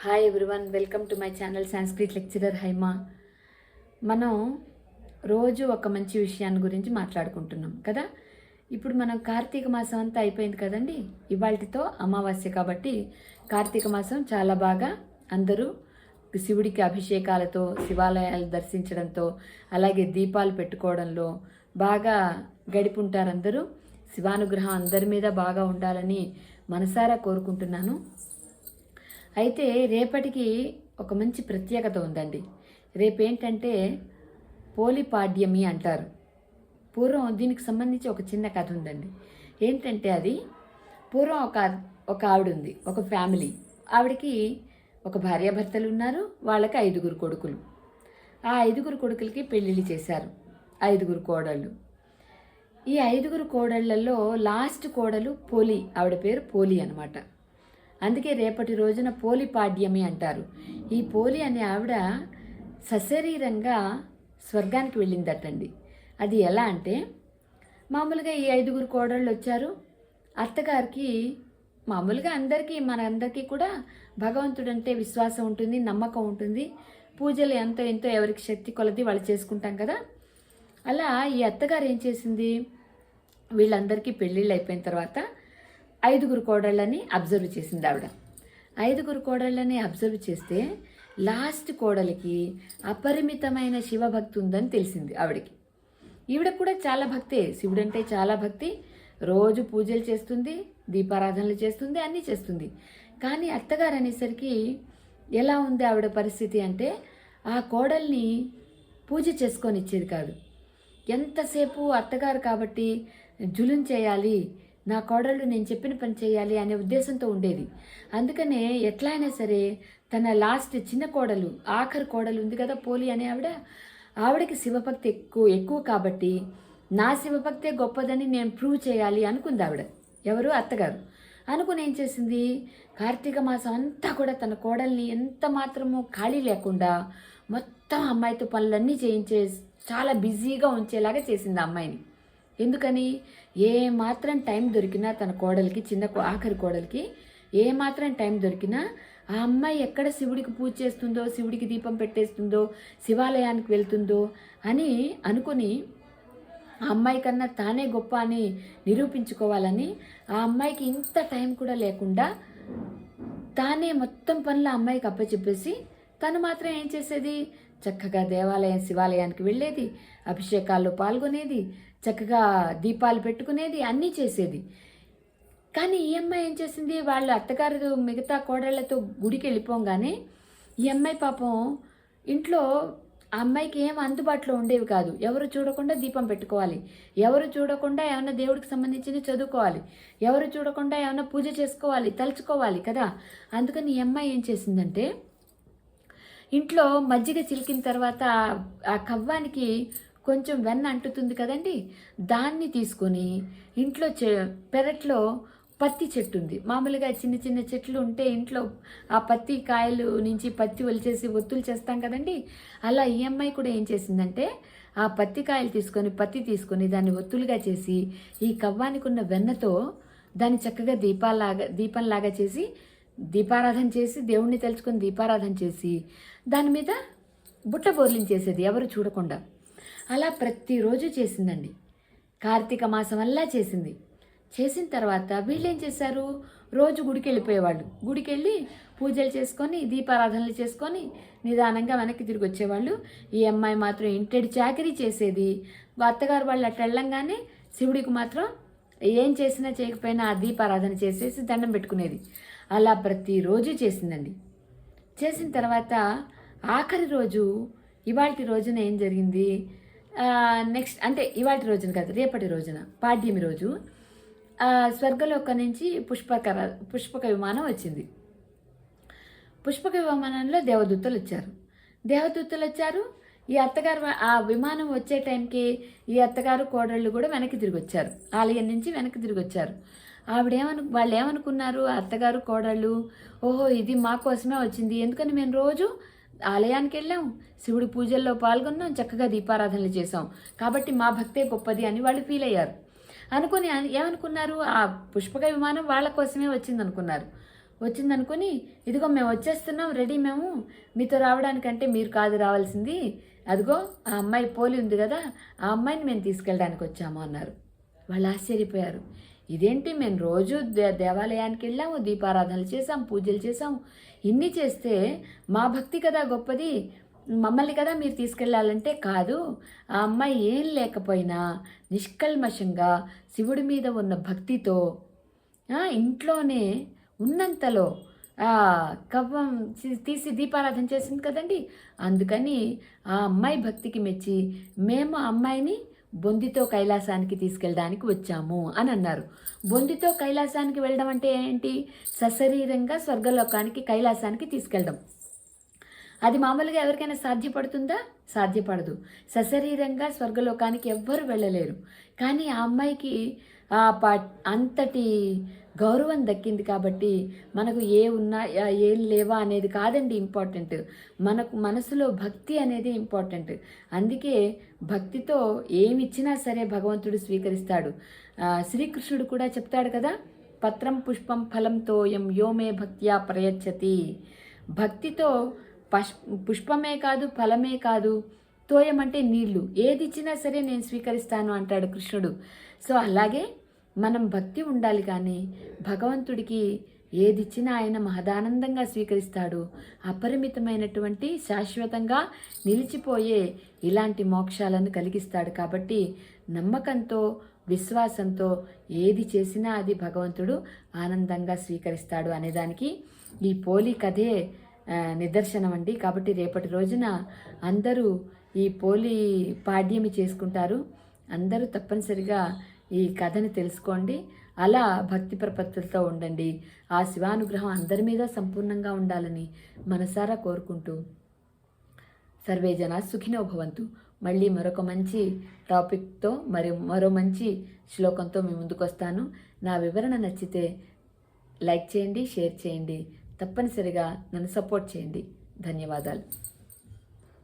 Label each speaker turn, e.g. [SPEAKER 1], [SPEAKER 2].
[SPEAKER 1] Hi everyone welcome to my channel Sanskrit lecturer Haima మనం రోజు ఒక మంచి విషయాన్ని గురించి మాట్లాడుకుంటున్నాం కదా? ఇప్పుడు మనం కార్తీక మాసం అంతా అయిపోయింది కదండి? ఇవాళతో అమావాస్య కాబట్టి కార్తీక మాసం చాలా బాగా అందరూ శివుడికి అభిషేకాలతో శివాలయాలు దర్శించడంతో అలాగే దీపాలు పెట్టుకోవడంలో బాగా గడిపుంటారు అందరూ శివానుగ్రహం అందరి మీద బాగా ఉండాలని మనసారా కోరుకుంటున్నాను. అయితే రేపటికి ఒక మంచి ప్రత్యేకత ఉందండి. రేపేంటంటే పోలిపాడ్యమి అంటారు. పూర్వం దీనికి సంబంధించి ఒక చిన్న కథ ఉందండి. ఏంటంటే అది పూర్వం ఒక ఒక ఆవిడ ఉంది ఒక ఫ్యామిలీ. ఆవిడకి ఒక భార్యాభర్తలు ఉన్నారు వాళ్ళకి ఐదుగురు కొడుకులు. ఆ ఐదుగురు కొడుకులకి పెళ్ళిళ్ళు చేశారు ఐదుగురు కోడళ్ళు. ఈ ఐదుగురు కోడళ్ళలో లాస్ట్ కోడలు పోలి ఆవిడ పేరు పోలి అనమాట అందుకే రేపటి రోజున పోలి పాడ్యమి అంటారు. ఈ పోలి అనే ఆవిడ సశరీరంగా స్వర్గానికి వెళ్ళిందటండి. అది ఎలా అంటే మామూలుగా ఈ ఐదుగురు కోడళ్ళు వచ్చారు. అత్తగారికి మామూలుగా అందరికీ మన అందరికీ కూడా భగవంతుడంటే విశ్వాసం ఉంటుంది నమ్మకం ఉంటుంది. పూజలు ఎంతో ఎంతో ఎవరికి శక్తి కొలది వాళ్ళు చేసుకుంటాం కదా. అలా ఈ అత్తగారు ఏం చేసింది? వీళ్ళందరికీ పెళ్ళిళ్ళు అయిపోయిన తర్వాత ఐదుగురు కోడళ్ళని అబ్జర్వ్ చేసింది ఆవిడ. ఐదుగురు కోడళ్ళని అబ్జర్వ్ చేస్తే లాస్ట్ కోడలికి అపరిమితమైన శివభక్తి ఉందని తెలిసింది ఆవిడకి. ఈవిడ కూడా చాలా భక్తే. శివుడంటే చాలా భక్తి. రోజు పూజలు చేస్తుంది దీపారాధనలు చేస్తుంది అన్నీ చేస్తుంది. కానీ అత్తగారు అనేసరికి ఎలా ఉంది ఆవిడ పరిస్థితి అంటే ఆ కోడల్ని పూజ చేసుకొని ఇచ్చేది కాదు. ఎంతసేపు అత్తగారు కాబట్టి జులుం చేయాలి నా కోడళ్ళు నేను చెప్పిన పని చేయాలి అనే ఉద్దేశంతో ఉండేది. అందుకనే ఎట్లా అయినా సరే తన లాస్ట్ చిన్న కోడలు ఆఖరి కోడలు ఉంది కదా పోలి అనే ఆవిడ ఆవిడకి శివభక్తి ఎక్కువ ఎక్కువ కాబట్టి నా శివభక్తే గొప్పదని నేను ప్రూవ్ చేయాలి అనుకుంది ఆవిడ. ఎవరు? అత్తగారు. అనుకుని ఏం చేసింది? కార్తీక మాసం అంతా కూడా తన కోడల్ని ఎంత మాత్రము ఖాళీ లేకుండా మొత్తం అమ్మాయితో పనులన్నీ చేయించే చాలా బిజీగా ఉంచేలాగా చేసింది అమ్మాయిని. ఎందుకని? ఏ మాత్రం టైం దొరికినా తన కోడలికి చిన్న ఆఖరి కోడలికి ఏ మాత్రం టైం దొరికినా ఆ అమ్మాయి ఎక్కడ శివుడికి పూజ చేస్తుందో శివుడికి దీపం పెట్టేస్తుందో శివాలయానికి వెళ్తుందో అని అనుకుని ఆ అమ్మాయి కన్నా తానే గొప్ప అని నిరూపించుకోవాలని ఆ అమ్మాయికి ఇంత టైం కూడా లేకుండా తానే మొత్తం పనులు ఆ అమ్మాయికి అప్పచెప్పేసి తను మాత్రం ఏం చేసేది? చక్కగా దేవాలయం శివాలయానికి వెళ్ళేది అభిషేకాల్లో పాల్గొనేది చక్కగా దీపాలు పెట్టుకునేది అన్నీ చేసేది. కానీ ఈ అమ్మాయి ఏం చేసింది? వాళ్ళ అత్తగారు మిగతా కోడళ్ళతో గుడికి వెళ్ళిపోగానే ఈ అమ్మాయి పాపం ఇంట్లో ఆ అమ్మాయికి ఏం అందుబాటులో ఉండేవి కాదు. ఎవరు చూడకుండా దీపం పెట్టుకోవాలి. ఎవరు చూడకుండా ఏమైనా దేవుడికి సంబంధించింది చదువుకోవాలి. ఎవరు చూడకుండా ఏమైనా పూజ చేసుకోవాలి తలుచుకోవాలి కదా. అందుకని ఈ అమ్మాయి ఏం చేసిందంటే ఇంట్లో మజ్జిగ చిలికిన తర్వాత ఆ కవ్వానికి కొంచెం వెన్న అంటుతుంది కదండి. దాన్ని తీసుకొని ఇంట్లో చె పెరట్లో పత్తి చెట్టు ఉంది. మామూలుగా చిన్న చిన్న చెట్లు ఉంటే ఇంట్లో ఆ పత్తి కాయలు నుంచి పత్తి ఒలిచేసి ఒత్తులు చేస్తాం కదండి. అలా ఈ అమ్మాయి కూడా ఏం చేసిందంటే ఆ పత్తి కాయలు తీసుకొని పత్తి తీసుకొని దాన్ని ఒత్తులుగా చేసి ఈ కవ్వానికి ఉన్న వెన్నతో దాన్ని చక్కగా దీపాలాగా దీపంలాగా చేసి దీపారాధన చేసి దేవుణ్ణి తలుచుకొని దీపారాధన చేసి దాని మీద బుట్ట బోర్లించేసేది ఎవరు చూడకుండా. అలా ప్రతిరోజు చేసిందండి. కార్తీక మాసం అల్లా చేసింది. చేసిన తర్వాత వీళ్ళు ఏం చేశారు? రోజు గుడికి వెళ్ళిపోయేవాళ్ళు. గుడికి వెళ్ళి పూజలు చేసుకొని దీపారాధనలు చేసుకొని నిదానంగా వెనక్కి తిరిగి వచ్చేవాళ్ళు. ఈ అమ్మాయి మాత్రం ఇంటడి చాకరీ చేసేది. అత్తగారు వాళ్ళు అట్లా వెళ్ళంగానే శివుడికి మాత్రం ఏం చేసినా చేయకపోయినా ఆ దీపారాధన చేసేసి దండం పెట్టుకునేది. అలా ప్రతిరోజు చేసిందండి. చేసిన తర్వాత ఆఖరి రోజు ఇవాళ రోజున ఏం జరిగింది? నెక్స్ట్ అంటే ఇవాటి రోజున కాదు రేపటి రోజున పాడ్యమి రోజు స్వర్గలోక నుంచి పుష్పక పుష్పక విమానం వచ్చింది. పుష్పక విమానంలో దేవదూతలు వచ్చారు. దేవదూతలు వచ్చారు. ఈ అత్తగారు ఆ విమానం వచ్చే టైంకి ఈ అత్తగారు కోడళ్ళు కూడా వెనక్కి తిరిగి వచ్చారు. ఆలయం నుంచి వెనక్కి తిరిగి వచ్చారు. ఆవిడేమను వాళ్ళు ఏమనుకున్నారు అత్తగారు కోడళ్ళు ఓహో ఇది మా కోసమే వచ్చింది. ఎందుకని మేము రోజు ఆలయానికి వెళ్ళాం శివుడి పూజల్లో పాల్గొన్నాం చక్కగా దీపారాధనలు చేసాం కాబట్టి మా భక్తే గొప్పది అని వాళ్ళు ఫీల్ అయ్యారు. అనుకుని ఏమనుకున్నారు? ఆ పుష్పక విమానం వాళ్ళ కోసమే వచ్చింది అనుకున్నారు ఇదిగో మేము వచ్చేస్తున్నాం రెడీ మేము. మీతో రావడానికంటే మీరు కాదు రావాల్సింది. అదిగో ఆ అమ్మాయి పోలి ఉంది కదా ఆ అమ్మాయిని మేము తీసుకెళ్ళడానికి వచ్చాము అన్నారు. వాళ్ళు ఆశ్చర్యపోయారు. ఇదేంటి మేము రోజు దే దేవాలయానికి వెళ్ళాము దీపారాధనలు చేసాం పూజలు చేసాం ఇన్ని చేస్తే మా భక్తి కదా గొప్పది. మమ్మల్ని కదా మీరు తీసుకెళ్ళాలంటే కాదు. ఆ అమ్మాయి ఏం లేకపోయినా నిష్కల్మషంగా శివుడి మీద ఉన్న భక్తితో ఇంట్లోనే ఉన్నంతలో కవ్వం తీసి దీపారాధన చేసింది కదండి. అందుకని ఆ అమ్మాయి భక్తికి మెచ్చి మేము ఆ అమ్మాయిని బొందితో కైలాసానికి తీసుకెళ్ళడానికి వచ్చాము అని అన్నారు. బొందితో కైలాసానికి వెళ్ళడం అంటే ఏంటి? సశరీరంగా స్వర్గలోకానికి కైలాసానికి తీసుకెళ్ళడం. అది మామూలుగా ఎవరికైనా సాధ్యపడుతుందా? సాధ్యపడదు. సశరీరంగా స్వర్గలోకానికి ఎవ్వరు వెళ్ళలేరు. కానీ ఆ అమ్మాయికి ఆ పా అంతటి గౌరవం దక్కింది కాబట్టి మనకు ఏ ఉన్నా ఏం లేవా అనేది కాదండి ఇంపార్టెంట్. మనకు మనసులో భక్తి అనేది ఇంపార్టెంట్. అందుకే భక్తితో ఏమి ఇచ్చినా సరే భగవంతుడు స్వీకరిస్తాడు. శ్రీకృష్ణుడు కూడా చెప్తాడు కదా పత్రం పుష్పం ఫలం తోయం యోమే భక్త్యా ప్రయచ్చతి. భక్తితో పష్ పుష్పమే కాదు ఫలమే కాదు తోయమంటే నీళ్ళు. ఏది ఇచ్చినా సరే నేను స్వీకరిస్తాను అంటాడు కృష్ణుడు. సో అలాగే మనం భక్తి ఉండాలి కానీ భగవంతుడికి ఏదిచ్చినా ఆయన మహదానందంగా స్వీకరిస్తాడు. అపరిమితమైనటువంటి శాశ్వతంగా నిలిచిపోయే ఇలాంటి మోక్షాలను కలిగిస్తాడు కాబట్టి నమ్మకంతో విశ్వాసంతో ఏది చేసినా అది భగవంతుడు ఆనందంగా స్వీకరిస్తాడు అనేదానికి ఈ పోలి కథే నిదర్శనం అండి. కాబట్టి రేపటి రోజున అందరూ ఈ పోలి పాడ్యమి చేసుకుంటారు. అందరూ తప్పనిసరిగా ఈ కథని తెలుసుకోండి. అలా భక్తి ప్రపత్తులతో ఉండండి. ఆ శివానుగ్రహం అందరి మీద సంపూర్ణంగా ఉండాలని మనసారా కోరుకుంటూ. సర్వే జన సుఖినో భవంతు. మళ్ళీ మరొక మంచి టాపిక్తో మరి మరో మంచి శ్లోకంతో మీ ముందుకు వస్తాను నా వివరణ నచ్చితే లైక్ చేయండి షేర్ చేయండి. తప్పనిసరిగా నన్ను సపోర్ట్ చేయండి. ధన్యవాదాలు.